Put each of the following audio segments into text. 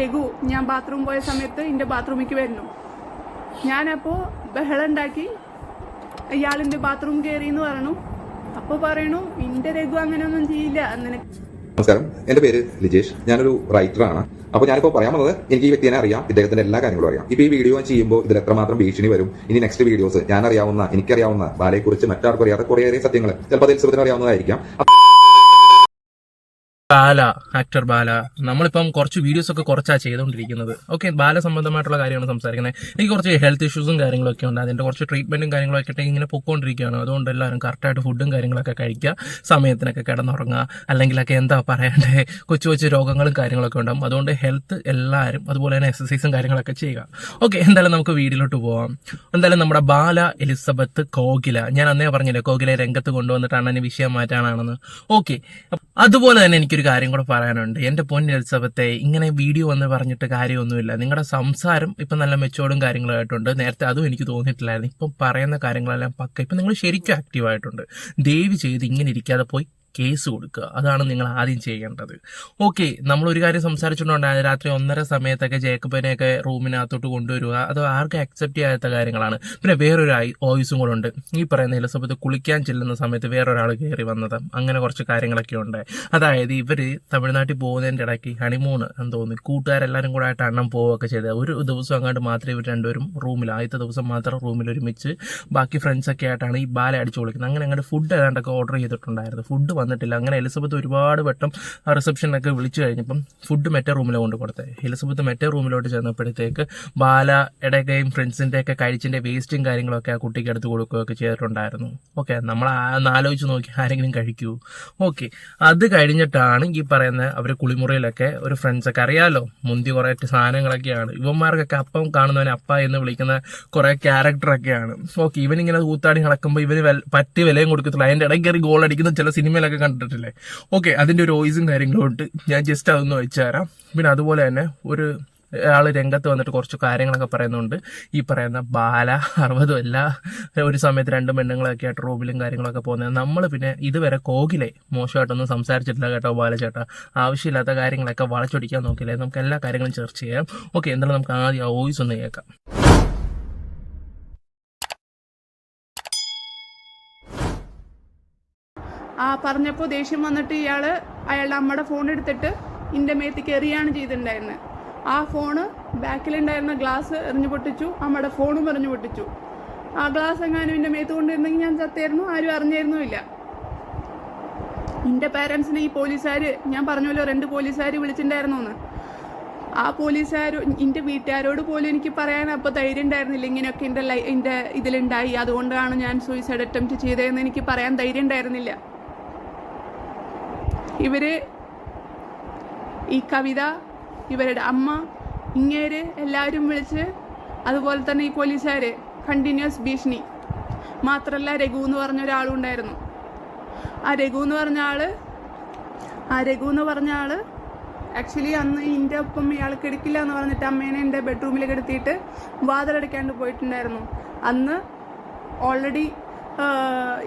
രഘു ഞാൻ ബാത്റൂം പോയ സമയത്ത് എന്റെ ബാത്റൂമിലേക്ക് വരുന്നു. ഞാനപ്പോൾ ബഹളം ഉണ്ടാക്കി ഇയാളിന്റെ ബാത്റൂം കയറി എന്ന് പറഞ്ഞു. അപ്പോൾ പറയണു എന്റെ രഘു അങ്ങനെയൊന്നും ചെയ്യില്ല. അങ്ങനെ നമസ്കാരം. എന്റെ പേര് ലിജേഷ്. ഞാനൊരു റൈറ്ററാണ് അപ്പോൾ ഞാനിപ്പോൾ പറയാൻ വന്നത് എനിക്ക് ഈ വ്യക്തിനെ അറിയാം. ഇദ്ദേഹത്തിന്റെ എല്ലാ കാര്യങ്ങളും അറിയാം. ഇപ്പോൾ ഈ വീഡിയോ ചെയ്യുമ്പോൾ ഇതിൽ എത്രമാത്രം ഭീഷണി വരും? ഇനി നെക്സ്റ്റ് വീഡിയോസ് ഞാൻ അറിയാവുന്ന എനിക്കറിയാവുന്ന ബാലയെക്കുറിച്ച് മറ്റാർക്കും അറിയാത്ത കുറേയേറെ സത്യങ്ങൾ ചിലപ്പോൾ അതിൽ അറിയാവുന്നതായിരിക്കാം ബാല ആക്ടർ ബാല. നമ്മളിപ്പം കുറച്ച് വീഡിയോസ് ഒക്കെ കുറച്ചാ ചെയ്തുകൊണ്ടിരിക്കുന്നത് ഓക്കെ ബാല സംബന്ധമായിട്ടുള്ള കാര്യമാണ് സംസാരിക്കുന്നത്. എനിക്ക് കുറച്ച് ഹെൽത്ത് ഇഷ്യൂസും കാര്യങ്ങളൊക്കെ ഉണ്ട്. അതിന്റെ കുറച്ച് ട്രീറ്റ്മെന്റും കാര്യങ്ങളൊക്കെ ആയിട്ട് ഇങ്ങനെ പൊക്കോണ്ടിരിക്കുകയാണ്. അതുകൊണ്ട് എല്ലാവരും കറക്റ്റായിട്ട് ഫുഡും കാര്യങ്ങളൊക്കെ കഴിക്കുക. സമയത്തിനൊക്കെ കിടന്നുറങ്ങുക. അല്ലെങ്കിലൊക്കെ എന്താ പറയണ്ടേ? കൊച്ചു കൊച്ചു രോഗങ്ങളും കാര്യങ്ങളൊക്കെ ഉണ്ടാകും അതുകൊണ്ട് ഹെൽത്ത് എല്ലാവരും അതുപോലെ തന്നെ എക്സസൈസും കാര്യങ്ങളൊക്കെ ചെയ്യുക. ഓക്കെ എന്തായാലും നമുക്ക് വീഡിയോയിലോട്ട് പോവാം. എന്തായാലും നമ്മുടെ ബാല എലിസബത്ത് കോകില. ഞാൻ അന്നേ പറഞ്ഞില്ലേ കോകിലെ രംഗത്ത് കൊണ്ടുവന്നിട്ടാണ് അതിന് വിഷയം മാറ്റാനാണെന്ന്. ഓക്കെ അതുപോലെ തന്നെ എനിക്കൊരു കാര്യം കൂടെ പറയാനുണ്ട്. എന്റെ പൊൻ എലിസബത്തെ ഇങ്ങനെ വീഡിയോ വന്ന് പറഞ്ഞിട്ട് കാര്യമൊന്നുമില്ല. നിങ്ങളുടെ സംസാരം ഇപ്പം നല്ല മെച്ചോർഡും കാര്യങ്ങളായിട്ടുണ്ട്. നേരത്തെ അതും എനിക്ക് തോന്നിയിട്ടില്ലായിരുന്നു. ഇപ്പം പറയുന്ന കാര്യങ്ങളെല്ലാം പക്ക. ഇപ്പം നിങ്ങൾ ശരിക്കും ആക്റ്റീവ് ആയിട്ടുണ്ട്. ദയവ് ചെയ്ത് ഇങ്ങനെ ഇരിക്കാതെ പോയി കേസ് കൊടുക്കുക. അതാണ് നിങ്ങൾ ആദ്യം ചെയ്യേണ്ടത്. ഓക്കെ നമ്മൾ ഒരു കാര്യം സംസാരിച്ചിട്ടുണ്ടായിരുന്നു രാത്രി ഒന്നര സമയത്തൊക്കെ ജേക്കബിനെയൊക്കെ റൂമിനകത്തോട്ട് കൊണ്ടുവരിക. അത് ആർക്കും അക്സെപ്റ്റ് ചെയ്യാത്ത കാര്യങ്ങളാണ്. പിന്നെ വേറൊരു ഓയിസും കൂടെ ഉണ്ട് ഈ പറയുന്ന എലിസബത്ത് കുളിക്കാൻ ചെല്ലുന്ന സമയത്ത് വേറൊരാൾ കയറി വന്നത്. അങ്ങനെ കുറച്ച് കാര്യങ്ങളൊക്കെ ഉണ്ട്. അതായത് ഇവർ തമിഴ്നാട്ടിൽ പോകുന്നതിന്റെ ഇടയ്ക്ക് ഹണിമൂൺ എന്ന് തോന്നി. കൂട്ടുകാരെല്ലാവരും കൂടെ ആയിട്ട് അണ്ണം പോവുകയൊക്കെ ചെയ്തത് ഒരു ദിവസം അങ്ങോട്ട് മാത്രമേ ഇവർ രണ്ടുപേരും റൂമിൽ ആദ്യത്തെ ദിവസം മാത്രം റൂമിൽ ഒരുമിച്ച് ബാക്കി ഫ്രണ്ട്സൊക്കെ ആയിട്ടാണ് ഈ ബാല അടിച്ചു വിളിക്കുന്നത് അങ്ങനെ അങ്ങോട്ട് ഫുഡ് ഏതാണ്ടൊക്കെ ഓർഡർ ചെയ്തിട്ടുണ്ടായിരുന്നു. ഫുഡ് വന്നിട്ടില്ല. അങ്ങനെ എലിസബത്ത് ഒരുപാട് വട്ടം റിസപ്ഷനൊക്കെ വിളിച്ചു കഴിഞ്ഞപ്പം ഫുഡ് മറ്റേ റൂമിലാണ് കൊണ്ട് കൊടുത്തത് എലിസബത്ത് മറ്റേ റൂമിലോട്ട് ചെന്നപ്പോഴത്തേക്ക് ബാല ഇടയ്ക്കയും ഫ്രണ്ട്സിന്റെ ഒക്കെ കഴിച്ചിന്റെ വേസ്റ്റും കാര്യങ്ങളൊക്കെ ആ കുട്ടിക്ക് എടുത്ത് കൊടുക്കുകയൊക്കെ ചെയ്തിട്ടുണ്ടായിരുന്നു. ഓക്കെ നമ്മൾ ആ- ആലോചിച്ച് നോക്കി ആരെങ്കിലും കഴിക്കൂ. ഓക്കെ അത് കഴിഞ്ഞിട്ടാണ് ഈ പറയുന്ന അവർ കുളിമുറിയിലൊക്കെ ഒരു ഫ്രണ്ട്സൊക്കെ അറിയാലോ മുന്തി കുറേ സാധനങ്ങളൊക്കെയാണ്. ഇവന്മാർക്കൊക്കെ അപ്പം കാണുന്നവനെ അപ്പ എന്ന് വിളിക്കുന്ന കുറേ ക്യാരക്ടറൊക്കെയാണ്. ഓക്കെ ഇവനിങ്ങനെ കൂത്താടി നടക്കുമ്പോൾ ഇവന് പറ്റി വിലയും കൊടുക്കത്തില്ല അതിന്റെ ഇടയ്ക്ക് ഗോൾ അടിക്കുന്ന ചില സിനിമയിലൊക്കെ കണ്ടിട്ടില്ലേ? ഓക്കെ അതിന്റെ ഒരു വോയിസും കാര്യങ്ങളും ഉണ്ട്. ഞാൻ ജസ്റ്റ് അതൊന്ന് വെച്ചു തരാം. പിന്നെ അതുപോലെ തന്നെ ഒരു ആൾ രംഗത്ത് വന്നിട്ട് കുറച്ച് കാര്യങ്ങളൊക്കെ പറയുന്നുണ്ട്. ഈ പറയുന്ന ബാല അറുപതും അല്ല ഒരു സമയത്ത് രണ്ട് പെണ്ണുങ്ങളൊക്കെ ആയിട്ട് റൂബിലും കാര്യങ്ങളൊക്കെ പോകുന്നത്. നമ്മൾ പിന്നെ ഇതുവരെ കോകിലെ മോശമായിട്ടൊന്നും സംസാരിച്ചിട്ടില്ല കേട്ടോ ബാല ചേട്ടാ ആവശ്യമില്ലാത്ത കാര്യങ്ങളൊക്കെ വളച്ചൊടിക്കാൻ നോക്കില്ലേ? നമുക്ക് എല്ലാ കാര്യങ്ങളും ചർച്ച ചെയ്യാം. ഓക്കെ എന്തായാലും നമുക്ക് ആദ്യം ആ വോയിസ് ഒന്ന് കേൾക്കാം. ആ പറഞ്ഞപ്പോൾ ദേഷ്യം വന്നിട്ട് ഇയാൾ അയാളുടെ അമ്മയുടെ ഫോൺ എടുത്തിട്ട് എന്റെ മേത്തി കയറിയാണ് ചെയ്തിട്ടുണ്ടായിരുന്നത് ആ ഫോണ് ബാക്കിലുണ്ടായിരുന്ന ഗ്ലാസ് എറിഞ്ഞു പൊട്ടിച്ചു അമ്മയുടെ ഫോണും എറിഞ്ഞു പൊട്ടിച്ചു. ആ ഗ്ലാസ് എങ്ങാനും എന്റെ മേത്ത് കൊണ്ടിരുന്നെങ്കിൽ ഞാൻ ചത്തായിരുന്നു ആരും അറിഞ്ഞായിരുന്നുമില്ല. എന്റെ പാരൻസിനെ ഈ പോലീസുകാർ ഞാൻ പറഞ്ഞല്ലോ രണ്ട് പോലീസുകാർ വിളിച്ചിട്ടുണ്ടായിരുന്നു എന്ന് ആ പോലീസുകാർ എന്റെ വീട്ടുകാരോട് പോലും എനിക്ക് പറയാൻ അപ്പോൾ ധൈര്യം ഉണ്ടായിരുന്നില്ല. ഇങ്ങനെയൊക്കെ എന്റെ ലൈ എന്റെ ഇതിലുണ്ടായി. അതുകൊണ്ടാണ് ഞാൻ സൂയിസൈഡ് അറ്റംപ്റ്റ് ചെയ്തതെന്ന് എനിക്ക് പറയാൻ ധൈര്യം ഉണ്ടായിരുന്നില്ല. ഇവർ ഈ കവിത ഇവരുടെ അമ്മ ഇങ്ങേര് എല്ലാവരും വിളിച്ച് അതുപോലെ തന്നെ ഈ പോലീസുകാർ കണ്ടിന്യൂസ് ഭീഷണി. മാത്രമല്ല രഘു എന്ന് പറഞ്ഞ ഒരാളും ഉണ്ടായിരുന്നു. ആ രഘു എന്ന് പറഞ്ഞ ആൾ ആ രഘു എന്ന് പറഞ്ഞ ആൾ ആക്ച്വലി അന്ന് എന്റെ ഒപ്പം ഇയാൾ കിടക്കില്ല എന്ന് പറഞ്ഞിട്ട് അമ്മേനെ എന്റെ ബെഡ്റൂമിൽ കിടത്തിയിട്ട് വാതിലടയ്ക്കാണ്ട് പോയിട്ടുണ്ടായിരുന്നു. അന്ന് ഓൾറെഡി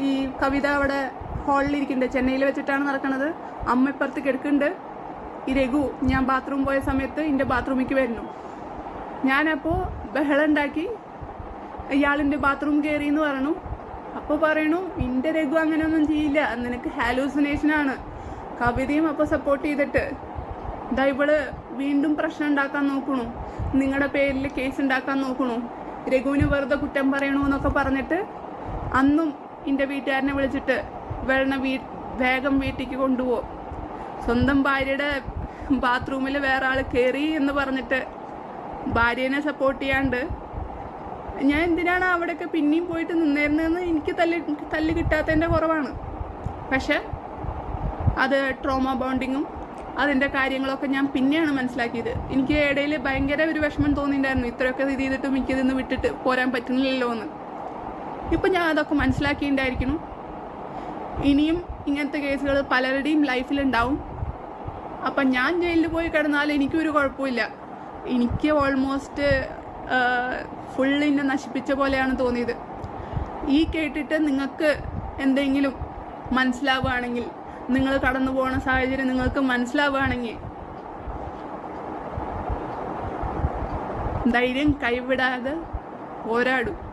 ഈ കവിത അവിടെ ഹാളിൽ ഇരിക്കുന്നുണ്ട് ചെന്നൈയിൽ വെച്ചിട്ടാണ് നടക്കുന്നത് അമ്മ ഇപ്പുറത്ത് കിടക്കുന്നുണ്ട്. ഈ രഘു ഞാൻ ബാത്റൂം പോയ സമയത്ത് എന്റെ ബാത്റൂമിലേക്ക് വരുന്നു. ഞാനപ്പോൾ ബഹളം ഉണ്ടാക്കി. ഇയാളിന്റെ ബാത്റൂം കയറി എന്ന് പറഞ്ഞു. അപ്പോൾ പറയണു എന്റെ രഘു അങ്ങനെയൊന്നും ചെയ്യില്ല. നിനക്ക് ഹാലൂസിനേഷനാണ് കവിതയും അപ്പോൾ സപ്പോർട്ട് ചെയ്തിട്ട്. ഇതാ ഇവൾ വീണ്ടും പ്രശ്നം ഉണ്ടാക്കാൻ നോക്കണു. നിങ്ങളുടെ പേരിൽ കേസ് ഉണ്ടാക്കാൻ നോക്കണു. രഘുവിന് വെറുതെ കുറ്റം പറയണു എന്നൊക്കെ പറഞ്ഞിട്ട് അന്നും എന്റെ വീട്ടുകാരനെ വിളിച്ചിട്ട് വെള്ളം വീ വേഗം വീട്ടിലേക്ക് കൊണ്ടുപോകും. സ്വന്തം ഭാര്യയുടെ ബാത്റൂമിൽ വേറെ ആൾ കയറി എന്ന് പറഞ്ഞിട്ട് ഭാര്യനെ സപ്പോർട്ട് ചെയ്യാണ്ട് ഞാൻ എന്തിനാണ് അവിടെയൊക്കെ പിന്നെയും പോയിട്ട് നിന്നിരുന്നതെന്ന് എനിക്ക് തല്ല് തല്ല് കിട്ടാത്തതിന്റെ കുറവാണ്. പക്ഷെ അത് ട്രോമ ബോണ്ടിങ്ങും അതിന്റെ കാര്യങ്ങളൊക്കെ ഞാൻ പിന്നെയാണ് മനസ്സിലാക്കിയത്. എനിക്ക് ഇടയിൽ ഭയങ്കര ഒരു വിഷമം തോന്നിയിട്ടുണ്ടായിരുന്നു. ഇത്രയൊക്കെ ഇത് ചെയ്തിട്ടും എനിക്കിതിന്ന് വിട്ടിട്ട് പോരാൻ പറ്റുന്നില്ലല്ലോ എന്ന് ഇപ്പം ഞാൻ അതൊക്കെ മനസ്സിലാക്കിയിട്ടുണ്ടായിരിക്കണം. ഇനിയും ഇങ്ങനത്തെ കേസുകൾ പലരുടെയും ലൈഫിലുണ്ടാവും. അപ്പം ഞാൻ ജയിലിൽ പോയി കിടന്നാൽ എനിക്കൊരു കുഴപ്പമില്ല. എനിക്ക് ഓൾമോസ്റ്റ് ഫുൾ എന്നെ നശിപ്പിച്ച പോലെയാണ് തോന്നിയത്. ഈ കേട്ടിട്ട് നിങ്ങൾക്ക് എന്തെങ്കിലും മനസ്സിലാവുകയാണെങ്കിൽ നിങ്ങൾ കടന്നു പോകുന്ന സാഹചര്യം നിങ്ങൾക്ക് മനസ്സിലാവുകയാണെങ്കിൽ ധൈര്യം കൈവിടാതെ പോരാടും.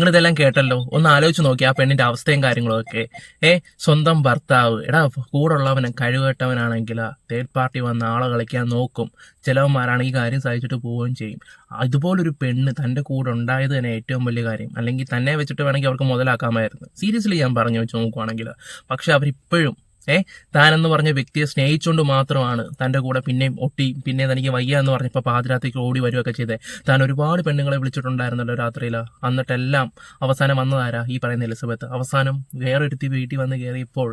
നിങ്ങൾ ഇതെല്ലാം കേട്ടല്ലോ. ഒന്ന് ആലോചിച്ച് നോക്കി ആ പെണ്ണിന്റെ അവസ്ഥയും കാര്യങ്ങളും ഒക്കെ ഏ സ്വന്തം ഭർത്താവ്. എടാ കൂടെ ഉള്ളവനെ കഴിവട്ടവനാണെങ്കിൽ തേർഡ് പാർട്ടി വന്ന ആളെ കളിക്കാൻ നോക്കും. ചിലവന്മാരാണ് ഈ കാര്യം സഹിച്ചിട്ട് പോവുകയും ചെയ്യും. അതുപോലൊരു പെണ്ണ് തന്റെ കൂടെ ഉണ്ടായത് തന്നെ ഏറ്റവും വലിയ കാര്യം. അല്ലെങ്കിൽ തന്നെ വെച്ചിട്ട് വേണമെങ്കിൽ അവർക്ക് മുതലാക്കാമായിരുന്നു. സീരിയസ്ലി ഞാൻ പറഞ്ഞു വെച്ച് നോക്കുവാണെങ്കിൽ പക്ഷെ അവരിപ്പോഴും ഏ താനെന്ന് പറഞ്ഞ വ്യക്തിയെ സ്നേഹിച്ചുകൊണ്ട് മാത്രമാണ് തന്റെ കൂടെ പിന്നെയും ഒട്ടി പിന്നെ തനിക്ക് വയ്യ എന്ന് പറഞ്ഞപ്പോൾ പാതിരാത്രിക്ക് ഓടി വരികയൊക്കെ ചെയ്തേ. താൻ ഒരുപാട് പെണ്ണുങ്ങളെ വിളിച്ചിട്ടുണ്ടായിരുന്നല്ലോ രാത്രിയിൽ എന്നിട്ടെല്ലാം അവസാനം വന്നതാരാ ഈ പറയുന്ന എലിസബത്ത്? അവസാനം വേറൊരുത്തി വീട്ടിൽ വന്ന് കയറിയപ്പോൾ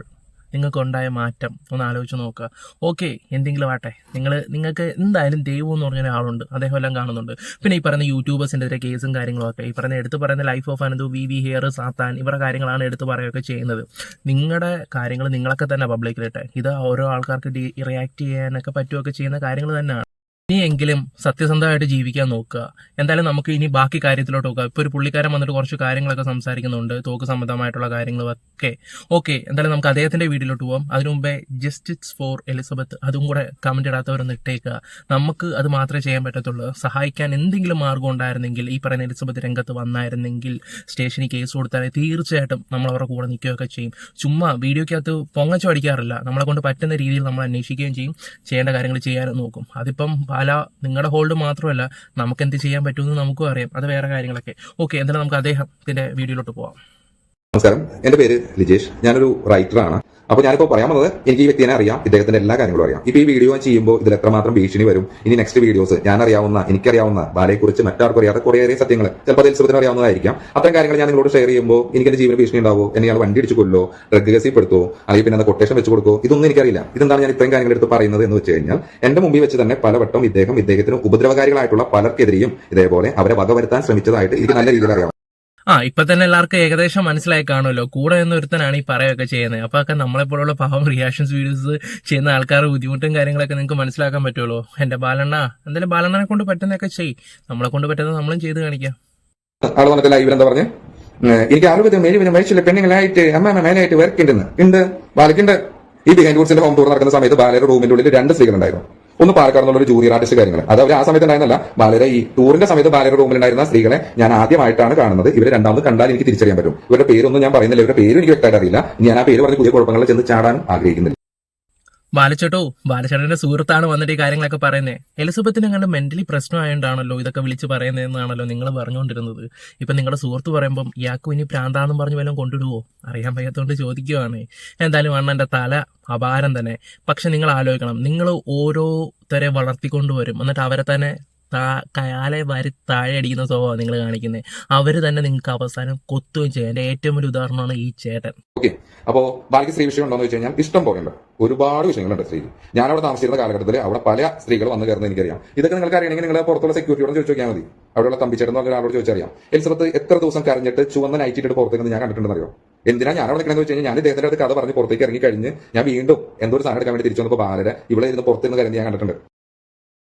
നിങ്ങൾക്ക് ഉണ്ടായ മാറ്റം. ഒന്ന് ആലോചിച്ച് നോക്കുക. ഓക്കെ എന്തെങ്കിലും ആട്ടെ. നിങ്ങൾ നിങ്ങൾക്ക് എന്തായാലും ദൈവം എന്ന് പറഞ്ഞ ഒരാളുണ്ട്. അദ്ദേഹം എല്ലാം കാണുന്നുണ്ട്. പിന്നെ ഈ പറയുന്ന യൂട്യൂബേഴ്സിന്റെ എതിരെ കേസും കാര്യങ്ങളൊക്കെ ഈ പറയുന്ന എടുത്ത് പറയുന്ന life of Ananthu V V hair സാത്താൻ ഇവരുടെ കാര്യങ്ങളാണ് എടുത്ത് പറയുകയൊക്കെ ചെയ്യുന്നത്. നിങ്ങളുടെ കാര്യങ്ങൾ നിങ്ങളൊക്കെ തന്നെ പബ്ലിക്കിലിട്ടെ ഇത് ഓരോ ആൾക്കാർക്ക് ഡി റിയാക്ട് ചെയ്യാനൊക്കെ പറ്റുകയൊക്കെ ചെയ്യുന്ന കാര്യങ്ങൾ തന്നെയാണ്. ഇനിയെങ്കിലും സത്യസന്ധമായിട്ട് ജീവിക്കാൻ നോക്കുക. എന്തായാലും നമുക്ക് ഇനി ബാക്കി കാര്യത്തിലോട്ട് നോക്കുക ഇപ്പോൾ ഒരു പുള്ളിക്കാരൻ വന്നിട്ട് കുറച്ച് കാര്യങ്ങളൊക്കെ സംസാരിക്കുന്നുണ്ട്. തോക്ക് സംബന്ധമായിട്ടുള്ള കാര്യങ്ങളൊക്കെ. ഓക്കെ എന്തായാലും നമുക്ക് അദ്ദേഹത്തിന്റെ വീട്ടിലോട്ട് പോകാം അതിനു മുമ്പേ ജസ്റ്റിസ് ഫോർ എലിസബത്ത് അതും കൂടെ കമന്റ് ഇടാത്തവരൊന്ന് ഇട്ടേക്കുക. നമുക്ക് അത് മാത്രമേ ചെയ്യാൻ പറ്റത്തുള്ളൂ. സഹായിക്കാൻ എന്തെങ്കിലും മാർഗം ഉണ്ടായിരുന്നെങ്കിൽ ഈ പറയുന്ന എലിസബത്ത് രംഗത്ത് വന്നായിരുന്നെങ്കിൽ സ്റ്റേഷനിൽ കേസ് കൊടുത്താൽ തീർച്ചയായിട്ടും നമ്മൾ അവരുടെ കൂടെ നിൽക്കുകയൊക്കെ ചെയ്യും. ചുമ്മാ വീഡിയോക്കകത്ത് പൊങ്ങച്ചോ അടിക്കാറില്ല. നമ്മളെ കൊണ്ട് പറ്റുന്ന രീതിയിൽ നമ്മൾ അന്വേഷിക്കുകയും ചെയ്യും. ചെയ്യേണ്ട കാര്യങ്ങൾ ചെയ്യാനും നോക്കും. അതിപ്പം പല നിങ്ങളുടെ ഹോൾഡ് മാത്രമല്ല നമുക്ക് എന്ത് ചെയ്യാൻ പറ്റുമെന്ന് നമുക്കും അറിയാം. അത് വേറെ കാര്യങ്ങളൊക്കെ. ഓക്കെ എന്തായാലും നമുക്ക് അദ്ദേഹത്തിന്റെ വീഡിയോയിലോട്ട് പോവാം. നമസ്കാരം. എന്റെ പേര് ലിജേഷ്. ഞാനൊരു റൈറ്ററാണ് അപ്പോൾ ഞാനിപ്പോ പറയാൻ വന്നത് എനിക്ക് ഈ വ്യക്തിയെ അറിയാം ഇദ്ദേഹത്തിന്റെ എല്ലാ കാര്യങ്ങളും അറിയാം. ഇപ്പൊ ഈ വീഡിയോ ചെയ്യുമ്പോൾ ഇതിൽ എത്രമാത്രം ഭീഷണി വരും ഇനി നെക്സ്റ്റ് വീഡിയോസ് ഞാൻ അറിയാവുന്ന എനിക്കറിയാവുന്ന ബാലയെക്കുറിച്ച് മറ്റാർക്കും അറിയാത്ത കുറേയേറെ സത്യങ്ങൾ ചിലപ്പോൾ അത് അറിയാവുന്നതായിരിക്കാം. അത്തരം കാര്യങ്ങൾ ഞാൻ നിങ്ങളോട് ഷെയർ ചെയ്യുമ്പോൾ എനിക്ക് എന്റെ ജീവന ഭീഷണി ഉണ്ടാവോ എന്നെ ഞാൻ വണ്ടി ഇടിച്ചു കൊല്ലോ ഡ്രഗ് കേസിപ്പെടുത്തോ അല്ലെങ്കിൽ പിന്നെ കൊട്ടേഷൻ വെച്ച് കൊടുക്കോ ഇതൊന്നും എനിക്കറിയില്ല. ഇതെന്താണ് ഞാൻ ഇത്രയും കാര്യങ്ങൾ എടുത്ത് പറയുന്നത് എന്ന് വെച്ച് കഴിഞ്ഞാൽ എന്റെ മുമ്പിൽ വെച്ച് തന്നെ പലവട്ടം ഇദ്ദേഹം ഇദ്ദേഹത്തിന് ഉപദ്രവകാരികളായിട്ടുള്ള പലർക്കെതിരെയും ഇതേപോലെ അവരെ വകവരുത്താൻ ശ്രമിച്ചതായിട്ട് എനിക്ക് നല്ല രീതിയിൽ അറിയാം. ആ ഇപ്പൊ തന്നെ എല്ലാവർക്കും ഏകദേശം മനസ്സിലായി കാണുമല്ലോ. കൂടെ എന്നൊരുത്തനാണ് ഈ പറയൊക്കെ ചെയ്യുന്നത്. അപ്പൊ ഒക്കെ നമ്മളെപ്പോലുള്ള പാവം റിയാക്ഷൻസ് വീഡിയോസ് ചെയ്യുന്ന ആൾക്കാരുടെ ബുദ്ധിമുട്ടും കാര്യങ്ങളൊക്കെ നിങ്ങൾക്ക് മനസ്സിലാക്കാൻ പറ്റുമല്ലോ. എന്റെ ബാലണ്ണ എന്തായാലും ബാലണ്ണനെ കൊണ്ട് പറ്റുന്നൊക്കെ ചെയ്. നമ്മളെ കൊണ്ട് പറ്റുന്നത് നമ്മളും ചെയ്ത് കാണിക്കാം. ആൾ എനിക്ക് അറുപതും എഴുപതും വയസ്സുള്ള പെണ്ണുങ്ങളായിട്ട് അമ്മ മേലായിട്ട് വർക്ക് ഉണ്ട് ഉണ്ട് ബാലയ്ക്കുണ്ട് ഈ ബിഹൈൻഡ് ഗുഡ്സിന്റെ ഹോം ടൂർ നടക്കുന്ന സമയത്ത് ബാലയുടെ റൂമിന്റെ ഉള്ളിൽ രണ്ട് സ്ത്രീകളുണ്ടായിരുന്നു. ഒന്ന് പാലക്കാട് എന്നുള്ള ഒരു ജൂനിയർ ആർട്ടിസ്റ്റ് കാര്യങ്ങൾ അത് അവർ ആ സമയത്ത് ഉണ്ടായിരുന്നല്ല ബാലര ഈ ടൂറിന്റെ സമയത്ത് ബാലയുടെ റൂമിലുണ്ടായിരുന്ന സ്ത്രീകളെ ഞാൻ ആദ്യമായിട്ടാണ് കാണുന്നത്. ഇവരെ രണ്ടാമത് കണ്ടാൽ എനിക്ക് തിരിച്ചറിയാൻ പറ്റും. ഇവരുടെ പേരൊന്നും ഞാൻ പറയുന്നില്ല. ഇവരുടെ പേര് എനിക്ക് വ്യക്തമായിട്ട് അറിയില്ല. ഞാൻ ആ പേര് പറഞ്ഞ് പുതിയ കുഴപ്പങ്ങളിൽ ചെന്ന് ചാടാൻ ആഗ്രഹിക്കുന്നില്ല. ബാലച്ചേട്ടോ ബാലച്ചേട്ടന്റെ സുഹൃത്താണ് വന്നിട്ട് ഈ കാര്യങ്ങളൊക്കെ പറയുന്നത് എലിസബത്തിന് കണ്ട് മെന്റലി പ്രശ്നമായോണ്ടാണല്ലോ ഇതൊക്കെ വിളിച്ച് പറയുന്നതെന്നാണല്ലോ നിങ്ങൾ പറഞ്ഞുകൊണ്ടിരുന്നത്. ഇപ്പൊ നിങ്ങളുടെ സുഹൃത്ത് പറയുമ്പം ഇയാൾക്കും ഇനി പ്രാന്താന്നും പറഞ്ഞ് വല്ലതും കൊണ്ടിടുവോ അറിയാൻ വയ്യാത്തോണ്ട് ചോദിക്കുവാണ്. എന്തായാലും അണ്ണന്റെ തല അപാരം തന്നെ. പക്ഷെ നിങ്ങൾ ആലോചിക്കണം. നിങ്ങൾ ഓരോരുത്തരെ വളർത്തിക്കൊണ്ടുവരും. എന്നിട്ട് അവരെ തന്നെ താ- കാലെ വരി താഴെ അടിക്കുന്ന സ്വഭാവം നിങ്ങൾ കാണിക്കുന്നത് അവർ തന്നെ നിങ്ങൾക്ക് അവസാനം കൊത്തുകയും ചെയ്യും. എന്റെ ഏറ്റവും വലിയ ഉദാഹരണമാണ് ഈ ചേട്ടൻ. ഓക്കെ. അപ്പോ ബാക്കി സ്ത്രീ വിഷയം ഉണ്ടോ എന്ന് വെച്ച് കഴിഞ്ഞാൽ ഇഷ്ടം പോലെ ഉണ്ട് ഒരുപാട് വിഷയങ്ങളുണ്ട് സ്ത്രീ ഞാൻ അവിടെ താമസിച്ചിരുന്ന കാലഘട്ടത്തിൽ അവിടെ പല സ്ത്രീകൾ വന്നു കയറുന്നത് എനിക്കറിയാം. ഇതൊക്കെ നിങ്ങൾക്ക് അറിയണമെങ്കിൽ നിങ്ങൾ പുറത്തുള്ള സെക്യൂരിറ്റിയോട് ചോദിച്ചു നോക്കിയാൽ മതി. അവിടെയുള്ള തമ്പിച്ചേട്ടൻ ഒരാളോട് ചോദിച്ചറിയാം. എലിസബത്ത് എത്ര ദിവസം കരഞ്ഞിട്ട് ചുവന്ന നൈറ്റിട്ട് പുറത്തേക്ക് ഞാൻ കണ്ടിട്ടുണ്ടെന്ന് അറിയോ? എന്തിനാ ഞാൻ അവിടെ നിൽക്കണമെന്ന് വെച്ച് കഴിഞ്ഞാൽ ഞാൻ ഇദ്ദേഹത്തിന്റെ അടുത്ത് പറഞ്ഞ് പുറത്തേക്ക് ഇറങ്ങി കഴിഞ്ഞ് ഞാൻ വീണ്ടും എന്തോ സാധനം എടുക്കാൻ വേണ്ടി തിരിച്ചു വന്നപ്പോൾ ബാലരെ ഇവിടെ ഇരുന്ന് പുറത്തുനിന്ന് കരഞ്ഞ് ഞാൻ കണ്ടിട്ടുണ്ട്.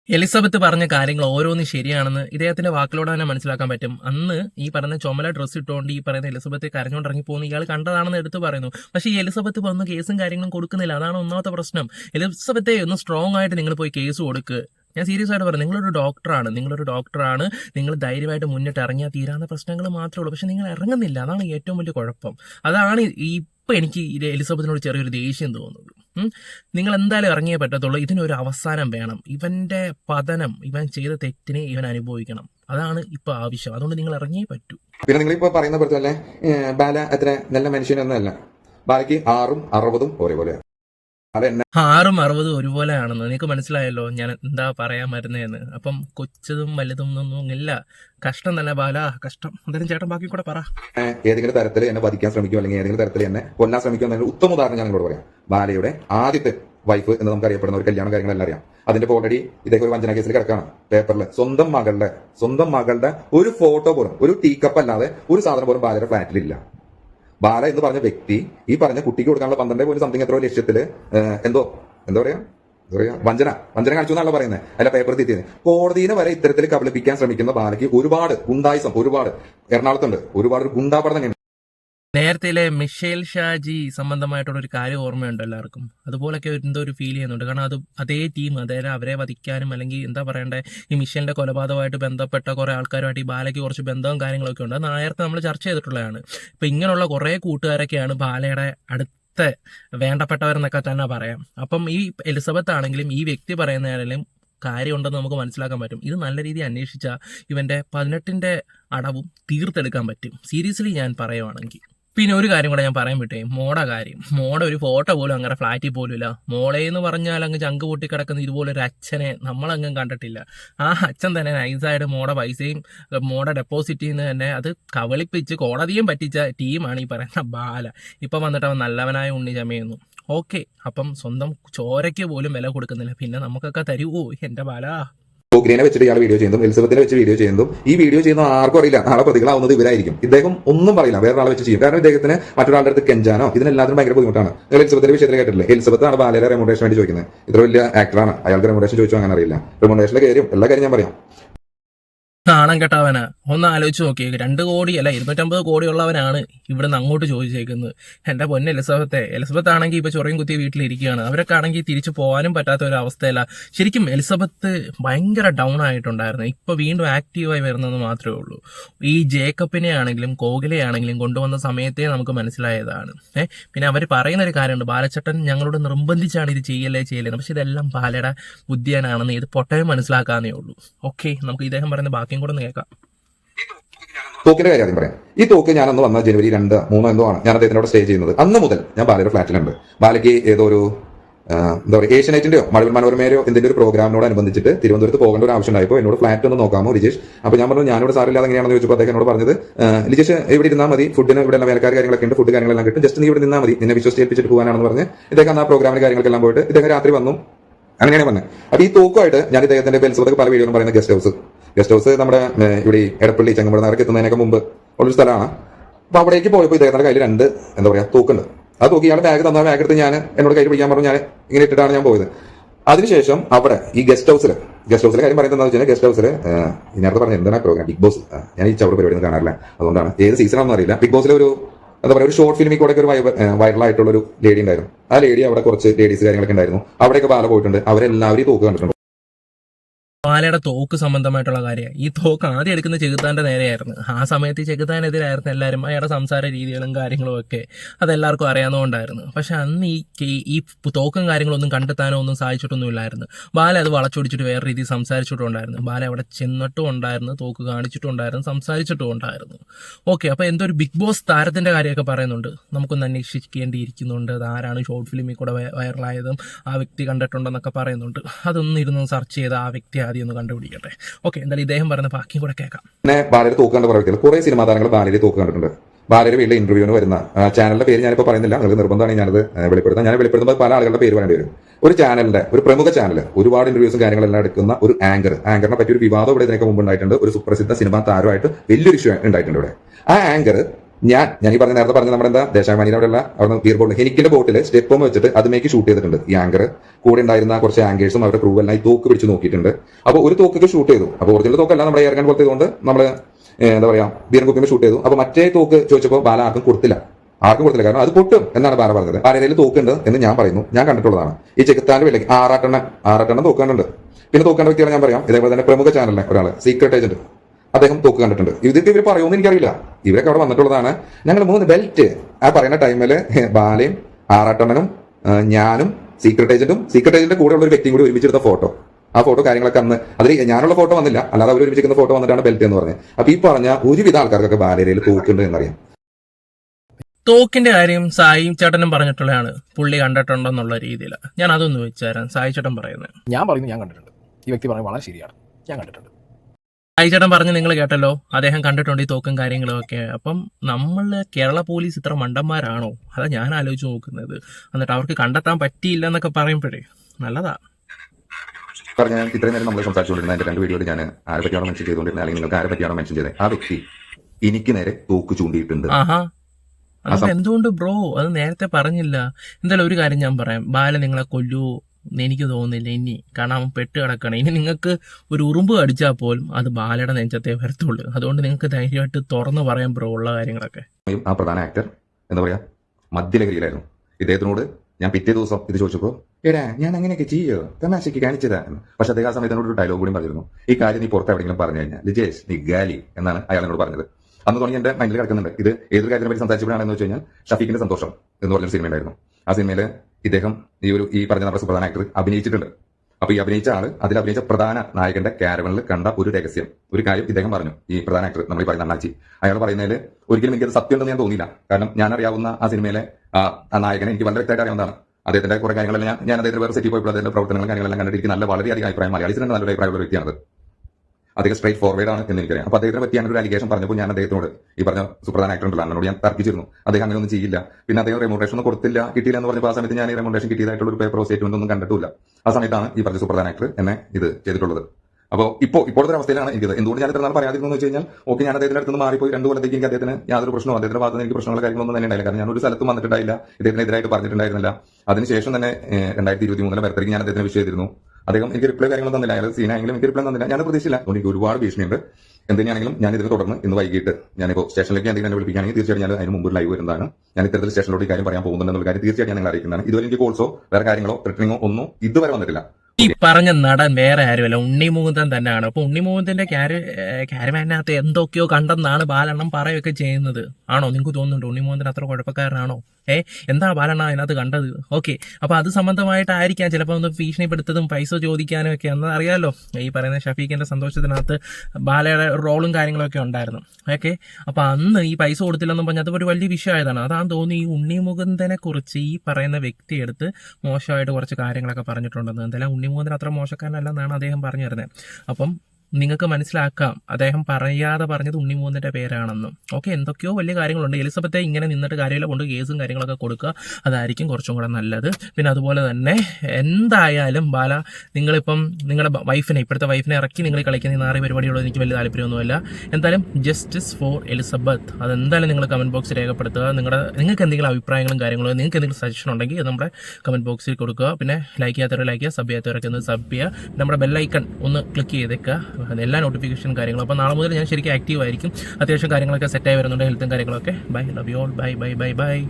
എലിസബത്ത് പറഞ്ഞ കാര്യങ്ങൾ ഓരോന്നും ശരിയാണെന്ന് ഇദ്ദേഹത്തിന്റെ വാക്കിലൂടെ തന്നെ മനസ്സിലാക്കാൻ പറ്റും. അന്ന് ഈ പറഞ്ഞ ചുമല ഡ്രസ്സ് ഇട്ടുകൊണ്ട് ഈ പറയുന്ന എലിസബത്ത് കരഞ്ഞുകൊണ്ട് ഇറങ്ങി പോകുന്ന ഇയാൾ കണ്ടതാണെന്ന് എടുത്തു പറയുന്നു. പക്ഷേ ഈ എലിസബത്ത് വന്ന് കേസും കാര്യങ്ങളും കൊടുക്കുന്നില്ല. അതാണ് ഒന്നാമത്തെ പ്രശ്നം. എലിസബത്തെ ഒന്ന് സ്ട്രോങ് ആയിട്ട് നിങ്ങൾ പോയി കേസ് കൊടുക്ക്. ഞാൻ സീരിയസ് ആയിട്ട് പറഞ്ഞു നിങ്ങളൊരു ഡോക്ടറാണ് നിങ്ങളൊരു ഡോക്ടറാണ് നിങ്ങൾ ധൈര്യമായിട്ട് മുന്നിട്ട് ഇറങ്ങിയാൽ തീരാവുന്ന പ്രശ്നങ്ങൾ മാത്രമേ ഉള്ളൂ. പക്ഷെ നിങ്ങൾ ഇറങ്ങുന്നില്ല. അതാണ് ഏറ്റവും വലിയ കുഴപ്പം. അതാണ് ഈ ഇപ്പം എനിക്ക് എലിസബത്തിനോട് ചെറിയൊരു ദേഷ്യം തോന്നുന്നത്. നിങ്ങൾ എന്തായാലും ഇറങ്ങിയേ പറ്റത്തുള്ളൂ. ഇതിനൊരു അവസാനം വേണം. ഇവന്റെ പതനം ഇവൻ ചെയ്ത തെറ്റിനെ ഇവൻ അനുഭവിക്കണം. അതാണ് ഇപ്പൊ ആവശ്യം. അതുകൊണ്ട് നിങ്ങൾ ഇറങ്ങിയേ പറ്റൂ. പിന്നെ നിങ്ങളിപ്പോ പറയുന്ന പോലെ തന്നെ ബാല അത്ര നല്ല മനുഷ്യനൊന്നല്ല ബാലയ്ക്ക് ആറും അറുപതും ഒരേപോലെയാണ് ആറും അറുപതും ഒരുപോലെയാണെന്ന് നിനക്ക് മനസ്സിലായല്ലോ ഞാൻ എന്താ പറയാൻ വരുന്നതെന്ന് അപ്പം കൊച്ചതും വലുതും ഒന്നും ഇല്ല. കഷ്ടം തന്നെ ബാല കഷ്ടം. എന്തായാലും ചേട്ടൻ ബാക്കി കൂടെ പറ. ഏതെങ്കിലും തരത്തിൽ എന്നെ വധിക്കാൻ ശ്രമിക്കും അല്ലെങ്കിൽ ഏതെങ്കിലും തരത്തിൽ എന്നെ കൊല്ലാൻ ശ്രമിക്കും എന്നൊരു ഉത്തമ ഉദാഹരണം ഞാൻ നിങ്ങളോട് പറയാം. ബാലയുടെ ആദ്യത്തെ വൈഫ് എന്ന് നമുക്ക് അറിയപ്പെടുന്ന ഒരു കല്യാണം കാര്യങ്ങളെല്ലാം അറിയാം. അതിന്റെ ഓൾറെഡി ഇദ്ദേഹം ഒരു വഞ്ചന കേസിൽ കിടക്കാണ്. പേപ്പറിൽ സ്വന്തം മകളുടെ സ്വന്തം മകളുടെ ഒരു ഫോട്ടോ പോലും ഒരു ടീക്കപ്പ് അല്ലാതെ ഒരു സാധനം പോലും ബാലയുടെ ഫ്ലാറ്റിലില്ല ബാല എന്ന് പറഞ്ഞ വ്യക്തി ഈ പറഞ്ഞ കുട്ടിക്ക് കൊടുക്കാനുള്ള പന്ത്രണ്ട് പോയിന്റ് സംതിങ് എത്രയോ ലക്ഷ്യത്തിൽ എന്തോ എന്താ പറയാ? വഞ്ചന. വഞ്ചന കാണിച്ചു എന്നാണ് പറയുന്നത് അല്ല പേപ്പർ തിരിയത് കോടതിയെ വരെ ഇത്തരത്തിൽ കബളിപ്പിക്കാൻ ശ്രമിക്കുന്ന ബാലയ്ക്ക് ഒരുപാട് ഗുണ്ടായിസം ഒരുപാട്. എറണാകുളത്തുണ്ട്. ഒരുപാട് ഒരു ഗുണ്ടാപടം നേരത്തെ മിഷേൽ ഷാജി സംബന്ധമായിട്ടുള്ള ഒരു കാര്യം ഓർമ്മയുണ്ട് എല്ലാവർക്കും. അതുപോലൊക്കെ എന്തോ ഒരു ഫീൽ ചെയ്യുന്നുണ്ട്. കാരണം അത് അതേ ടീം അതായത് അവരെ വധിക്കാനും അല്ലെങ്കിൽ എന്താ പറയണ്ടേ ഈ മിഷേലിന്റെ കൊലപാതകമായിട്ട് ബന്ധപ്പെട്ട കുറെ ആൾക്കാരുമായിട്ട് ഈ ബാലയ്ക്ക് കുറച്ച് ബന്ധവും കാര്യങ്ങളൊക്കെ ഉണ്ട്. അത് നേരത്തെ നമ്മൾ ചർച്ച ചെയ്തിട്ടുള്ളതാണ്. ഇപ്പൊ ഇങ്ങനെയുള്ള കുറെ കൂട്ടുകാരൊക്കെയാണ് ബാലയുടെ അടുത്ത് വേണ്ടപ്പെട്ടവരെന്നൊക്കെ തന്നെ പറയാം. അപ്പം ഈ എലിസബത്ത് ആണെങ്കിലും ഈ വ്യക്തി പറയുന്നതാണെങ്കിലും കാര്യമുണ്ടെന്ന് നമുക്ക് മനസ്സിലാക്കാൻ പറ്റും. ഇത് നല്ല രീതിയിൽ അന്വേഷിച്ചാൽ ഇവന്റെ പതിനെട്ടിന്റെ അടവും തീർത്തെടുക്കാൻ പറ്റും. സീരിയസ്ലി ഞാൻ പറയുവാണെങ്കിൽ പിന്നെ ഒരു കാര്യം കൂടെ ഞാൻ പറയാൻ വിട്ടേ. മോടെ കാര്യം. മോടെ ഒരു ഫോട്ടോ പോലും അങ്ങനെ ഫ്ലാറ്റിൽ പോലും ഇല്ല മോളെ എന്ന് പറഞ്ഞാൽ അങ്ങ് ചങ്ക് പൊട്ടി കിടക്കുന്ന ഇതുപോലെ ഒരു അച്ഛനെ നമ്മളങ്ങും കണ്ടിട്ടില്ല. ആ അച്ഛൻ തന്നെ നൈസായിട്ട് മോടെ പൈസയും മോടെ ഡെപ്പോസിറ്റിൽ നിന്ന് തന്നെ അത് കവളിപ്പിച്ച് കോടതിയും പറ്റിച്ച ടീമാണ് ഈ പറയുന്ന ബാല. ഇപ്പം വന്നിട്ട് അവൻ നല്ലവനായ ഉണ്ണി ചമയുന്നു. ഓക്കെ അപ്പം സ്വന്തം ചോരയ്ക്ക് പോലും വില കൊടുക്കുന്നില്ല. പിന്നെ നമുക്കൊക്കെ തരുവോ എന്റെ ബാല. പോക്കിനെ വെച്ചിട്ട് ഇയാൾ വീഡിയോ ചെയ്യുന്നതും എലിസബത്തിനെ വെച്ച് വീഡിയോ ചെയ്യുന്നതും ഈ വീഡിയോ ചെയ്യുന്ന ആർക്കും അറിയില്ല. നാളെ പ്രതികളാവുന്നത് ഇവരായിരിക്കും. ഇദ്ദേഹം ഒന്നും പറയില്ല. വേറെ ആളെ വെച്ച് ചെയ്യും. കാരണം ഇദ്ദേഹത്തിന് മറ്റൊരാളുടെ അടുത്ത് കെഞ്ചാനോ ഇതിനെല്ലാത്തിനും ഭയങ്കര ബുദ്ധിമുട്ടാണ്. നിങ്ങൾ എലിസബത്തിന്റെ വിഷയത്തിൽ കേട്ടില്ല എലിസബത്ത് ആണ് ബാലയുടെ റെമോണ്ടേഷൻ വേണ്ടി ചോദിക്കുന്നത്. ഇത്ര വലിയ ആക്ടറാണ് അയാൾക്ക് റെമോണ്ടേഷൻ ചോദിച്ചോ അങ്ങനെ അറിയില്ല. റെമോണ്ടേഷന്റെ കാര്യം എല്ലാ കാര്യം ഞാൻ പറയാം. നാണം കെട്ടവന. ഒന്ന് ആലോചിച്ച് നോക്കിയേ രണ്ട് കോടി അല്ല ഇരുന്നൂറ്റമ്പത് കോടിയുള്ളവനാണ് നിന്ന് അങ്ങോട്ട് ചോദിച്ചേക്കുന്നത്. എന്റെ പൊന്നെ എലിസബത്തെ എലിസബത്ത് ആണെങ്കിൽ ഇപ്പൊ ചൊറയും കുത്തിയ വീട്ടിലിരിക്കുകയാണ്. അവരൊക്കെ ആണെങ്കിൽ തിരിച്ചു പോകാനും പറ്റാത്ത ഒരു അവസ്ഥയല്ല ശരിക്കും എലിസബത്ത് ഭയങ്കര ഡൗൺ ആയിട്ടുണ്ടായിരുന്നു. ഇപ്പൊ വീണ്ടും ആക്റ്റീവായി വരുന്നത് മാത്രമേ ഉള്ളൂ. ഈ ജേക്കബിനെ ആണെങ്കിലും കോകിലെ ആണെങ്കിലും കൊണ്ടുവന്ന സമയത്തെ നമുക്ക് മനസ്സിലായതാണ്. ഏഹ് പിന്നെ അവർ പറയുന്ന ഒരു കാര്യമുണ്ട്. ബാലച്ചട്ടൻ ഞങ്ങളോട് നിർബന്ധിച്ചാണ് ഇത് ചെയ്യല്ലേ ചെയ്യല്ലേ പക്ഷെ ഇതെല്ലാം ബാലയുടെ ബുദ്ധിയാനാണെന്ന് ഇത് പൊട്ടേ മനസ്സിലാക്കാന്നേ ഉള്ളൂ. ഓക്കെ നമുക്ക് ഇദ്ദേഹം പറയുന്ന ബാക്കിയും കൂടെ ഒന്ന് കേൾക്കാം. തോക്കിന്റെ കാര്യം ആദ്യം പറയാം. ഈ തോക്ക് ഞാൻ അന്ന് വന്ന ജനുവരി രണ്ട് മൂന്നോ എന്തോ ആണ്. ഞാൻ അദ്ദേഹത്തിനോട് സ്റ്റേ ചെയ്യുന്നത്. അന്ന് മുതൽ ഞാൻ ബാലയുടെ ഫ്ലാറ്റിലുണ്ട്. ബാലയ്ക്ക് ഏതോ ഒരു എന്താ പറയുക ഏഷ്യനൈറ്റിന്റെയോ മഴവിൽ മനോരമയോ എന്തിന്റെ ഒരു പ്രോഗ്രാമിനോട് അനുബന്ധിച്ചിട്ട് തിരുവനന്തപുരത്ത് പോകേണ്ട ഒരു ആവശ്യം ഉണ്ടായപ്പോൾ എന്നോട് ഫ്ലാറ്റ് ഒന്ന് നോക്കാമോ ലിജേഷ്? അപ്പൊ ഞാൻ പറഞ്ഞു ഞാനിവിടെ സാറില്ലാതെ എങ്ങനെയാണെന്ന് ചോദിച്ചപ്പോൾ അദ്ദേഹം എന്നോട് പറഞ്ഞത് ലിജേഷ് ഇവിടെ ഇരുന്നാൽ മതി? ഫുഡിന് ഇവിടെ എല്ലാം വേലക്കാർ കാര്യങ്ങളൊക്കെ ഉണ്ട് ഫുഡ് കാര്യങ്ങളെല്ലാം കിട്ടും. ജസ്റ്റ് നീ ഇവിടെ നിന്നാൽ മതി. നിന്നെ വിശ്വസിച്ച് ഏൽപ്പിച്ചിട്ട് പോകാനാണെന്ന് പറഞ്ഞ് ഇദ്ദേഹം ആ പ്രോഗ്രാമിന് കാര്യങ്ങളെല്ലാം പോയിട്ട് ഇദ്ദേഹം രാത്രി വന്നു. അങ്ങനെയാണ് പറഞ്ഞത്. അപ്പൊ ഈ തോക്കുമായിട്ട് ഞാൻ ഇദ്ദേഹത്തിന്റെ പെൽസബത്ത് പല വീഡിയോയിലും പറയുന്ന ഗസ്റ്റ് ഹൗസ് ഗസ്റ്റ് ഹൗസ് നമ്മുടെ ഇവിടെ എടപ്പള്ളി ചെങ്ങമ്പഴ നഗരക്ക് എത്തുന്നതിനൊക്കെ മുമ്പ് ഉള്ളൊരു സ്ഥലമാണ്. അപ്പോൾ അവിടേക്ക് പോയപ്പോൾ ഇദ്ദേഹത്തിന്റെ കയ്യിൽ രണ്ട് എന്താ പറയാ തൂക്കുണ്ട്. ആ തൂക്കി ഇയാൾ ബാഗ് തന്ന ബാഗ് എടുത്ത് ഞാൻ എന്നോട് കയ്യിൽ പിടിക്കാൻ പറഞ്ഞു ഞാൻ ഇങ്ങനെ ഇട്ടിട്ടാണ് ഞാൻ പോയത്. അതിനുശേഷം അവിടെ ഈ ഗസ്റ്റ് ഹൗസിൽ ഗസ്റ്റ് ഹൗസിലെ കാര്യം പറയുന്നത് എന്താണെന്ന് വെച്ചാൽ ഗസ്റ്റ് ഹൗസിൽ നേരത്തെ പറഞ്ഞ എന്താണ് പ്രോഗ്രാം ബിഗ് ബോസ് ഞാൻ ഈ ചവിടെ പരിപാടി കാണാറില്ല. അതുകൊണ്ടാണ് ഏത് സീസണാണെന്ന് അറിയില്ല. ബിഗ് ബോസിലെ ഒരു എന്താ പറയുക ഒരു ഷോർട്ട് ഫിലിമിൽ കൂടെ ഒരു വൈറൽ ആയിട്ടുള്ള ഒരു ലേഡി ഉണ്ടായിരുന്നു. ആ ലേഡി അവിടെ കുറച്ച് ലേഡീസ് കാര്യങ്ങളൊക്കെ ഉണ്ടായിരുന്നു. അവിടെയൊക്കെ ബാല പോയിട്ടുണ്ട്. അവരെല്ലാവരും തൂക്ക് കണ്ടിട്ടുണ്ട്. ബാലയുടെ തോക്ക് സംബന്ധമായിട്ടുള്ള കാര്യമാണ് ഈ തോക്ക് ആദ്യം എടുക്കുന്ന ചെകുത്താന്റെ നേരെയായിരുന്നു. ആ സമയത്ത് ചെകുത്താനെതിരായിരുന്നു എല്ലാവരും അയാളുടെ സംസാര രീതികളും കാര്യങ്ങളും ഒക്കെ. അതെല്ലാവർക്കും അറിയാവുന്നതുകൊണ്ടായിരുന്നു. പക്ഷെ അന്ന് ഈ ഈ തോക്കും കാര്യങ്ങളൊന്നും കണ്ടെത്താനോ ഒന്നും സാധിച്ചിട്ടൊന്നുമില്ലായിരുന്നു ബാല അത് വളച്ചൊടിച്ചിട്ട് വേറെ രീതിയിൽ സംസാരിച്ചിട്ടുണ്ടായിരുന്നു. ബാല അവിടെ ചെന്നിട്ടും ഉണ്ടായിരുന്നു തോക്ക് കാണിച്ചിട്ടും ഉണ്ടായിരുന്നു സംസാരിച്ചിട്ടും ഉണ്ടായിരുന്നു. ഓക്കെ അപ്പോൾ എന്തോ ഒരു ബിഗ് ബോസ് താരത്തിന്റെ കാര്യമൊക്കെ പറയുന്നുണ്ട്. നമുക്കൊന്ന് അന്വേഷിക്കേണ്ടിയിരിക്കുന്നുണ്ട്. അത് ആരാണ് ഷോർട്ട് ഫിലിമിൽ കൂടെ വൈറലായതും ആ വ്യക്തി കണ്ടിട്ടുണ്ടെന്നൊക്കെ പറയുന്നുണ്ട്. അതൊന്നും ഇരുന്ന് സെർച്ച് ചെയ്ത് ആ വ്യക്തി ആദ്യം ഒന്ന് കണ്ടുപിടിക്കട്ടെ. ഓക്കെ എന്തായാലും ഇദ്ദേഹം പറഞ്ഞ ബാക്കിയും കൂടെ കേൾക്കാം. പിന്നെ ബാലയുടെ തൂക്ക് കണ്ട പ്രവർത്തികൾ. കുറെ സിനിമാ താരങ്ങൾ ബാലര് തൂക്ക് കണ്ടിട്ടുണ്ട് ബാലര് വീട്ടിലെ ഇന്റർവ്യൂവിന് വരുന്ന ചാനലിന്റെ പേര് ഞാനിപ്പോൾ പറയുന്നില്ല. നിങ്ങൾക്ക് നിർബന്ധമാണ് ഞാനത് വെളിപ്പെടുത്താം ഞാൻ വെളിപ്പെടുത്തുമ്പോൾ പല ആളുകളുടെ പേര് പറയേണ്ടി വരും. ഒരു ചാനലിന്റെ ഒരു പ്രമുഖ ചാനൽ ഒരുപാട് ഇന്റർവ്യൂസും കാര്യങ്ങളെല്ലാം എടുക്കുന്ന ഒരു ആങ്കർ ആങ്കറിനെ പറ്റി ഒരു വിവാദം ഇവിടെ ഇതിനൊക്കെ മുമ്പ് ഉണ്ടായിട്ടുണ്ട്. ഒരു സുപ്രസിദ്ധ സിനിമാ താരമായിട്ട് വലിയൊരു ഇഷ്യൂ ഉണ്ടായിട്ടുണ്ട് ഇവിടെ. ആ ആങ്കർ ഞാൻ ഞാൻ ഈ പറഞ്ഞ നേരത്തെ പറഞ്ഞ നമ്മുടെ എന്താ ദേശാഭിമാനിയുടെ അവിടെയുള്ള അവിടെ വീർ ബോട്ടിൽ ഹെനിക്കിന്റെ ബോട്ടിൽ സ്റ്റെപ്പും വെച്ചിട്ട് അതുമേക്ക് ഷൂട്ട് ചെയ്തിട്ടുണ്ട്. ഈ ആങ്കർ കൂടെ ഉണ്ടായിരുന്ന കുറച്ച് ആങ്കേഴ്സും അവരുടെ ക്രൂ എല്ലാം ഈ തോക്ക് പിടിച്ച് നോക്കിയിട്ടുണ്ട്. അപ്പോൾ ഒരു തോക്കൊക്കെ ഷൂട്ട് ചെയ്തു. അപ്പോൾ ഒറിജിനൽ തോക്കല്ല നമ്മുടെ എയർഗൺ പോലത്തെ കൊണ്ട് നമ്മൾ എന്താ പറയാ ബീരം കുപ്പിയിൽ ഷൂട്ട് ചെയ്തു. അപ്പോൾ മറ്റേ തോക്ക് ചോദിച്ചപ്പോൾ ബാല ആർക്കും കൊടുത്തില്ല. ആർക്കും കൊടുത്തില്ല. കാരണം അത് പൊട്ടും എന്നാണ് ബാല പറഞ്ഞത്. ആരേലും തോക്കുണ്ട് എന്ന് ഞാൻ പറയുന്നു. ഞാൻ കണ്ടിട്ടുള്ളതാണ്. ഈ ചെക്കുത്താൻ വിലക്ക് ആറാട്ടെണ്ണ ആറാട്ടെണ്ണം തോക്കാനുണ്ട്. പിന്നെ തോക്കേണ്ട വ്യക്തികളെ ഞാൻ പറയാം. ഇതേപോലെ തന്നെ പ്രമുഖ ചാനലിലെ ഒരാൾ സീക്രട്ട് ഏജന്റ് അദ്ദേഹം തോക്ക് കണ്ടിട്ടുണ്ട്. ഇതൊക്കെ ഇവർ പറയുമെന്ന് എനിക്കറിയില്ല. ഇവരൊക്കെ അവിടെ വന്നിട്ടുള്ളതാണ്. ഞങ്ങൾ മൂന്ന് ബെൽറ്റ് ആ പറയുന്ന ടൈമിൽ ബാലയും ആറാട്ടണ്ണനും ഞാനും സീക്രട്ട് ഏജന്റും സീക്രട്ട് ഏജന്റിന്റെ കൂടെ ഉള്ള ഒരു വ്യക്തിയും കൂടി ഒരുമിച്ചെടുത്ത ഫോട്ടോ ആ ഫോട്ടോ കാര്യങ്ങളൊക്കെ അന്ന് അതിൽ ഞാനുള്ള ഫോട്ടോ വന്നില്ല. അല്ലാതെ അവർ ഒരുമിച്ചിരിക്കുന്ന ഫോട്ടോ വന്നിട്ടാണ് ബെൽറ്റ് എന്ന് പറഞ്ഞത്. അപ്പൊ ഈ പറഞ്ഞ ഒരുവിധ ആൾക്കാർക്കൊക്കെ ബാലേരയിൽ തോക്കുണ്ട് എന്നറിയാം. തോക്കിന്റെ കാര്യം സായി ചേട്ടനും പറഞ്ഞിട്ടുള്ളതാണ്. പുള്ളി കണ്ടിട്ടുണ്ടെന്നുള്ള രീതിയിൽ ഞാൻ അതൊന്ന് വെച്ചുതരാം സായി ചേട്ടൻ പറയുന്നത്. ഞാൻ പറയുന്നത് ഞാൻ കണ്ടിട്ടുണ്ട്. ഈ വ്യക്തി പറയുന്നത് വളരെ ശരിയാണ്. ഞാൻ കണ്ടിട്ടുണ്ട്. സായി ചേട്ടൻ പറഞ്ഞ് നിങ്ങൾ കേട്ടല്ലോ. അദ്ദേഹം കണ്ടിട്ടുണ്ട് ഈ തോക്കും കാര്യങ്ങളും ഒക്കെ. അപ്പം നമ്മൾ കേരള പോലീസ് ഇത്ര മണ്ടന്മാരാണോ? അതാ ഞാൻ ആലോചിച്ച് നോക്കുന്നത്. എന്നിട്ട് അവർക്ക് കണ്ടെത്താൻ പറ്റിയില്ല എന്നൊക്കെ പറയുമ്പോഴേ നല്ലതാ. പറഞ്ഞ ഇത്രയും നേരം നമ്മൾ സംസാരിച്ചുകൊണ്ടിരുന്ന രണ്ട് വീഡിയോയിൽ ഞാൻ ആരെ പറ്റിയാണോ മെൻഷൻ ചെയ്തുകൊണ്ടിരുന്നത്? അല്ലെങ്കിൽ നിങ്ങൾക്ക് ആരെ പറ്റിയാണോ മെൻഷൻ ചെയ്തത്? ആ വ്യക്തി എനിക്ക് നേരെ തോക്ക് ചൂണ്ടിയിട്ടുണ്ട്. എന്തുകൊണ്ട് ബ്രോ? അത് നേരത്തെ പറഞ്ഞില്ല. എന്തായാലും ഒരു കാര്യം ഞാൻ പറയാം. ബാല നിങ്ങളെ കൊല്ലുവോ എനിക്ക് തോന്നുന്നില്ല. ഇനി കാരണം പെട്ട് കിടക്കണം. ഇനി നിങ്ങൾക്ക് ഒരു ഉറുമ്പ് കടിച്ചാൽ പോലും അത് ബാലയുടെ നെഞ്ചത്തെ വരത്തുള്ളൂ. അതുകൊണ്ട് നിങ്ങൾക്ക് ധൈര്യമായിട്ട് തുറന്നു പറയാൻ ബ്രോ ഉള്ള കാര്യങ്ങളൊക്കെ. ആ പ്രധാന ആക്ടർ എന്താ പറയാ? മദ്യലഹരിയിലായിരുന്നു. ഇദ്ദേഹത്തിനോട് ഞാൻ പിറ്റേ ദിവസം ഇത് ചോദിച്ചപ്പോൾ എടാ ഞാൻ അങ്ങനെയൊക്കെ ചെയ്യോ? തമാശയ്ക്ക് കാണിച്ചതാ. എന്ന്. പക്ഷെ അദ്ദേഹം ആ സമയത്ത് എന്നോട് ഒരു ഡയലോഗ് കൂടി പറഞ്ഞിരുന്നു. ഈ കാര്യം നീ പുറത്ത് എവിടെയെങ്കിലും പറഞ്ഞു കഴിഞ്ഞാൽ ലിജേഷ് നീ ഗാലി എന്നാണ് അയാൾ എന്നോട് പറഞ്ഞത്. അന്ന് തുടങ്ങി എന്റെ മൈൻഡിൽ കിടക്കുന്നുണ്ട്. ഇത് ഏതൊരു കാര്യത്തിനെ പറ്റി സംസാരിച്ചപ്പോഴാണെന്ന് വെച്ച് കഴിഞ്ഞാൽ ഷഫീഖിന്റെ സന്തോഷം എന്ന് പറഞ്ഞൊരു സിനിമ ഉണ്ടായിരുന്നു ആ സിനിമയിൽ ഇദ്ദേഹം ഈ ഒരു ഈ പറഞ്ഞ നമ്മുടെ സുപ്രധാന ആക്ടർ അഭിനയിച്ചിട്ടുണ്ട്. അപ്പൊ ഈ അഭിനയിച്ച ആൾ അതിൽ അഭിനയിച്ച പ്രധാന നായകന്റെ കാരവണിൽ കണ്ട ഒരു രഹസ്യം. ഒരു കാര്യം ഇദ്ദേഹം പറഞ്ഞു ഈ പ്രധാന ആക്ടർ നമ്മൾ ഈ പറയുന്ന അണ്ണാച്ചി. അയാൾ പറയുന്നതിൽ ഒരിക്കലും എനിക്കത് സത്യം ഉണ്ടെന്ന് ഞാൻ തോന്നിയില്ല. കാരണം ഞാൻ അറിയാവുന്ന ആ സിനിമയിലെ ആ നായകനെ എനിക്ക് വളരെ വ്യക്തമായിട്ട് അറിയാവുന്നതാണ്. അദ്ദേഹത്തിന്റെ കുറെ കാര്യങ്ങളെല്ലാം ഞാൻ അദ്ദേഹത്തിന്റെ വേറെ സെറ്റി പോയപ്പോൾ അദ്ദേഹത്തിന്റെ പ്രവർത്തനങ്ങളും കാര്യങ്ങളെല്ലാം കണ്ടിട്ട് എനിക്ക് നല്ല വളരെയധികം അഭിപ്രായം മലയാളിച്ചിട്ടുണ്ട് നല്ലൊരു അഭിപ്രായമുള്ള വ്യക്തിയാണത്. അദ്ദേഹം സ്ട്രൈറ്റ് ഫോർവേഡ് ആണ് എന്ന് എനിക്കറിയാം അപ്പൊ അദ്ദേഹത്തിനെ പറ്റി അങ്ങനെ ഒരു അലിഗേഷൻ പറഞ്ഞപ്പോൾ ഞാൻ അദ്ദേഹത്തോട് ഈ പറഞ്ഞ സുപ്രധാന ആക്ടർ ഉണ്ടല്ലോ എന്നോട് ഞാൻ തർക്കിച്ചിരുന്നു. അദ്ദേഹം അങ്ങനെ ഒന്നും ചെയ്യില്ല. പിന്നെ അദ്ദേഹം റെമോറേഷൻ ഒന്നും കൊടുത്തില്ല കിട്ടിയില്ല എന്ന് പറഞ്ഞപ്പോൾ ആ സമയത്ത് ഞാൻ ഈ റെമോറേഷൻ കിട്ടിയതായിട്ടുള്ള ഒരു പേപ്പർ സ്റ്റേറ്റ്മെന്റ് ഒന്നും കണ്ടിട്ടില്ല. ആ സമയത്താണ് ഈ പറഞ്ഞ സുപ്രധാന ആക്ടർ എന്നെ ഇത് ചെയ്തിട്ടുള്ളത്. അപ്പോൾ ഇപ്പോൾ ഇപ്പോഴത്തെ ഒരു അവസ്ഥയിലാണ് എനിക്ക് എന്തുകൊണ്ട് ഞാൻ ഇത്ര നാൾ പറയാതിരുന്നു എന്ന് വെച്ച് കഴിഞ്ഞാൽ ഓക്കെ ഞാൻ അദ്ദേഹത്തിന്റെ അടുത്ത് മാറിപ്പോയി. രണ്ട് കൊല്ലത്തേക്ക് എനിക്ക് അദ്ദേഹത്തിന് യാതൊരു പ്രശ്നവും അദ്ദേഹത്തിന്റെ ഭാഗത്ത് എനിക്ക് പ്രശ്നങ്ങളോ കാര്യങ്ങളൊന്നും തന്നെ ഉണ്ടായില്ല. കാരണം ഞാൻ ഒരു സ്ഥലത്തും വന്നിട്ടുണ്ടായില്ല. ഇദ്ദേഹത്തിനെതിരായിട്ട് പറഞ്ഞിട്ടുണ്ടായിരുന്നില്ല. അതിനുശേഷം തന്നെ രണ്ടായിരത്തി ഇരുപത്തി മൂന്നിലെ ഞാൻ അദ്ദേഹത്തിന് വിഷയം ചെയ്തിരുന്നു അദ്ദേഹം എനിക്ക് റിപ്ലൈ കാര്യങ്ങൾ തന്നില്ല. അയാൾ സീനാണെങ്കിലും എനിക്ക് റിപ്ലൈ തന്നില്ല. ഞാൻ പ്രതീക്ഷിച്ചില്ല. അതുകൊണ്ട് എനിക്ക് ഒരുപാട് ഭീഷണിയുണ്ട്. എന്തിനാണെങ്കിലും ഞാൻ ഇതിനെ തുടർന്ന് ഇന്ന് വൈകിട്ട് ഞാനിപ്പോൾ സ്റ്റേഷനിലേക്ക് എന്തെങ്കിലും എന്നെ വിളിപ്പിക്കുകയാണെങ്കിൽ തീർച്ചയായും ഞാൻ അതിന് മുമ്പ് ലൈവ് വരുന്നതാണ്. ഞാൻ ഇത്തരത്തിൽ സ്റ്റേഷനിലോട്ട് കാര്യം പറയാൻ പോകുന്നുണ്ടെന്നുള്ള കാര്യം തീർച്ചയായും ഞാൻ നിങ്ങൾ അറിയിക്കുന്നതാണ്. ഇതുവരെ എനിക്ക് കോൾസോ വേറെ കാര്യങ്ങളോ ത്രെറ്റനിങ്ങോ ഒന്നും ഇതുവരെ വന്നിട്ടില്ല. ഈ പറഞ്ഞ നടൻ വേറെ ആരുമല്ല. ഉണ്ണി മുകുന്ദൻ തന്നെയാണ്. അപ്പൊ ഉണ്ണി മുകുന്ദന്റെ ക്യാര ക്യാരവാനകത്ത് എന്തൊക്കെയോ കണ്ടെന്നാണ് ബാലണ്ണം പറയുകയൊക്കെ ചെയ്യുന്നത്. ആണോ? നിങ്ങൾക്ക് തോന്നുന്നുണ്ട്? ഉണ്ണി മുകുന്ദൻ അത്ര കുഴപ്പക്കാരനാണോ? ഏ എന്താ ബാലണ്ണ അതിനകത്ത് കണ്ടത്? ഓക്കെ. അപ്പൊ അത് സംബന്ധമായിട്ടായിരിക്കാം. ചിലപ്പോൾ ഒന്ന് ഭീഷണിപ്പെടുത്തതും പൈസ ചോദിക്കാനും ഒക്കെ. എന്ന് അറിയാലോ? ഈ പറയുന്ന ഷഫീഖിന്റെ സന്തോഷത്തിനകത്ത് ബാലയുടെ റോളും കാര്യങ്ങളൊക്കെ ഉണ്ടായിരുന്നു. ഓക്കെ. അപ്പൊ അന്ന് ഈ പൈസ കൊടുത്തില്ലെന്നും പറഞ്ഞാൽ അത് ഒരു വലിയ വിഷയമായതാണ്. അതാണ് തോന്നി ഈ ഉണ്ണി മുകുന്ദനെ കുറിച്ച് ഈ പറയുന്ന വ്യക്തിയെടുത്ത് മോശമായിട്ട് കുറച്ച് കാര്യങ്ങളൊക്കെ പറഞ്ഞിട്ടുണ്ടെന്ന്. എന്തായാലും ഉണ്ണിമോഹൻ അത്ര മോശക്കാരനല്ലെന്നാണ് അദ്ദേഹം പറഞ്ഞു തരുന്നത് അപ്പം നിങ്ങൾക്ക് മനസ്സിലാക്കാം. അദ്ദേഹം പറയാതെ പറഞ്ഞത് ഉണ്ണിമൂന്നിന്റെ പേരാണെന്നും. ഓക്കെ എന്തൊക്കെയോ വലിയ കാര്യങ്ങളുണ്ട്. എലിസബത്തെ ഇങ്ങനെ നിന്നിട്ട് കാര്യമില്ല കൊണ്ട് കേസും കാര്യങ്ങളൊക്കെ കൊടുക്കുക അതായിരിക്കും കുറച്ചും കൂടെ നല്ലത്. പിന്നെ അതുപോലെ തന്നെ എന്തായാലും ബാല നിങ്ങളിപ്പം നിങ്ങളുടെ വൈഫിനെ ഇപ്പോഴത്തെ വൈഫിനെ ഇറക്കി നിങ്ങൾ കളിക്കുന്ന ഈ നാറി പരിപാടിയോട് എനിക്ക് വലിയ താല്പര്യമൊന്നുമില്ല. എന്തായാലും ജസ്റ്റിസ് ഫോർ എലിസബത്ത്. അതെന്തായാലും നിങ്ങൾ കമന്റ് ബോക്സിൽ രേഖപ്പെടുത്തുക. നിങ്ങളുടെ നിങ്ങൾക്ക് എന്തെങ്കിലും അഭിപ്രായങ്ങളും കാര്യങ്ങളും നിങ്ങൾക്ക് എന്തെങ്കിലും സജഷൻ ഉണ്ടെങ്കിൽ നമ്മുടെ കമന്റ് ബോക്സിൽ കൊടുക്കുക. പിന്നെ ലൈക്ക് ചെയ്യാത്തവരെ ലൈക്ക് ചെയ്യുക സബ് ചെയ്യാത്തവരൊക്കെ ഒന്ന് സബ് ചെയ്യുക. നമ്മുടെ ബെല്ലൈക്കൺ ഒന്ന് ക്ലിക്ക് ചെയ്തേക്കുക. എല്ലാ നോട്ടിഫിക്കേഷൻ കാര്യങ്ങളും. അപ്പോൾ നാളെ മുതൽ ഞാൻ ശരിക്കും ആക്റ്റീവ് ആയിരിക്കും. അത്യാവശ്യം കാര്യങ്ങളൊക്കെ സെറ്റായി വരുന്നുണ്ട്. ഹെൽത്തും കാര്യങ്ങളൊക്കെ. Bye love you all bye bye bye bye